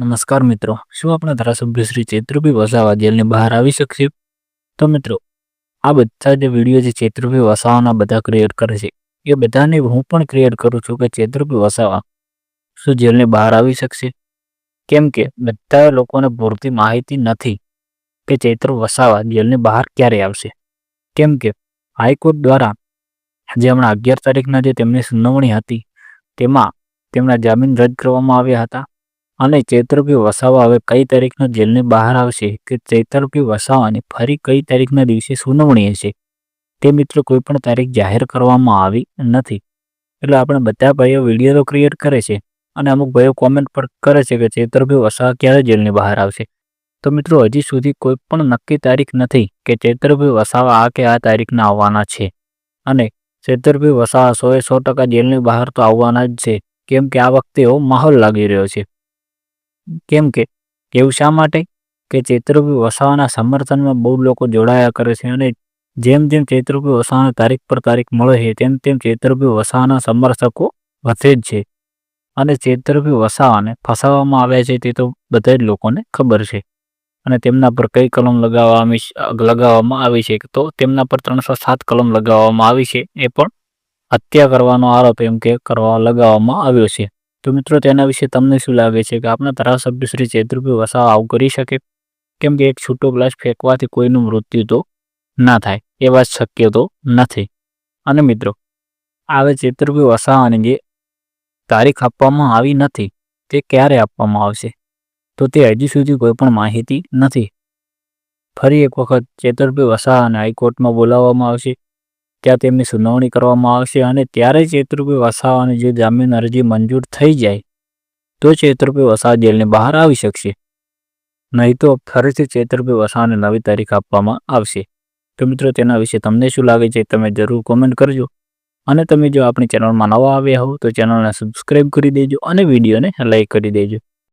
નમસ્કાર મિત્રો, શું આપણા ધારાસભ્ય શ્રી ચેતુર્ભી વસાવા જેલની બહાર આવી શકશે? તો મિત્રો, આ બધા જે વીડિયો જે ચેતુર્ભી વસાવાના બધા ક્રિએટ કરે છે, એ બધાને હું પણ ક્રિએટ કરું છું કે ચેતુર્ભી વસાવા શું જેલની બહાર આવી શકશે? કેમ કે બધા લોકોને પૂરતી માહિતી નથી કે ચૈત્ર વસાવા જેલની બહાર ક્યારે આવશે. કેમ કે હાઈકોર્ટ દ્વારા જે હમણાં અગિયાર તારીખના જે તેમની સુનાવણી હતી, તેમાં તેમના જામીન રદ કરવામાં આવ્યા હતા. અને ચૈત્રભી વસાવા હવે કઈ તારીખના જેલની બહાર આવશે કે ચૈતરભી વસાવાની ફરી કઈ તારીખના દિવસે સુનાવણી હશે? તે મિત્રો કોઈ પણ તારીખ જાહેર કરવામાં આવી નથી. એટલે આપણે બધા ભાઈઓ વીડિયો ક્રિએટ કરે છે અને અમુક ભાઈઓ કોમેન્ટ પણ કરે છે કે ચૈત્રભી વસાવા ક્યારે જેલની બહાર આવશે? તો મિત્રો હજી સુધી કોઈ પણ નક્કી તારીખ નથી કે ચૈત્રભી વસાવા આ કે આ તારીખના આવવાના છે. અને ચૈત્રભી વસાવા સો એ સો ટકા જેલની બહાર તો આવવાના જ છે. કેમ કે આ વખતે એવો માહોલ લાગી રહ્યો છે. કેમ કે, એવું શા માટે? કે ચૈત્રભી વસાવાના સમર્થનમાં બહુ લોકો જોડાયા કરે છે અને જેમ જેમ ચૈત્રભી વસાવાના તારીખ પર તારીખ મળે છે, તેમ તેમ ચૈત્રભી વસાવાના સમર્થકો વધે જ છે. અને ચૈત્રભી વસાવાને ફસાવવામાં આવ્યા છે તે તો બધા જ લોકોને ખબર છે. અને તેમના પર કઈ કલમ લગાવવામાં લગાવવામાં આવી છે તો તેમના પર ત્રણસો સાત કલમ લગાવવામાં આવી છે, એ પણ હત્યા કરવાનો આરોપ એમ કે કરવા લગાવવામાં આવ્યો છે. તો મિત્રો, તેના વિશે તમને શું લાગે છે કે આપણા ધારાસભ્ય શ્રી ચેતુર્ભી વસાવા આવું કરી શકે? કેમ કે એક છૂટો ગ્લાસ ફેંકવાથી કોઈનું મૃત્યુ તો ના થાય એ વાત શક્ય તો નથી. અને મિત્રો, આવે ચેતુર્ભી વસાવાની જે તારીખ આપવામાં આવી નથી, તે ક્યારે આપવામાં આવશે? તો તે હજી સુધી કોઈ પણ માહિતી નથી. ફરી એક વખત ચેતુર્ભી વસાવાને હાઈકોર્ટમાં બોલાવવામાં આવશે. ત્યાં તેમની સુનાવણી કરવામાં આવશે અને ત્યારે ચેતરૂપી વસાવાની જે જામીન અરજી મંજૂર થઈ જાય, તો ચેતરૂપી વસા જેલની બહાર આવી શકશે. નહીં તો ફરીથી ચેતરૂપી વસાવાને નવી તારીખ આપવામાં આવશે. તો મિત્રો, તેના વિશે તમને શું લાગે છે તમે જરૂર કોમેન્ટ કરજો. અને તમે જો આપણી ચેનલમાં નવા આવ્યા હો તો ચેનલને સબસ્ક્રાઈબ કરી દેજો અને વિડીયોને લાઈક કરી દેજો.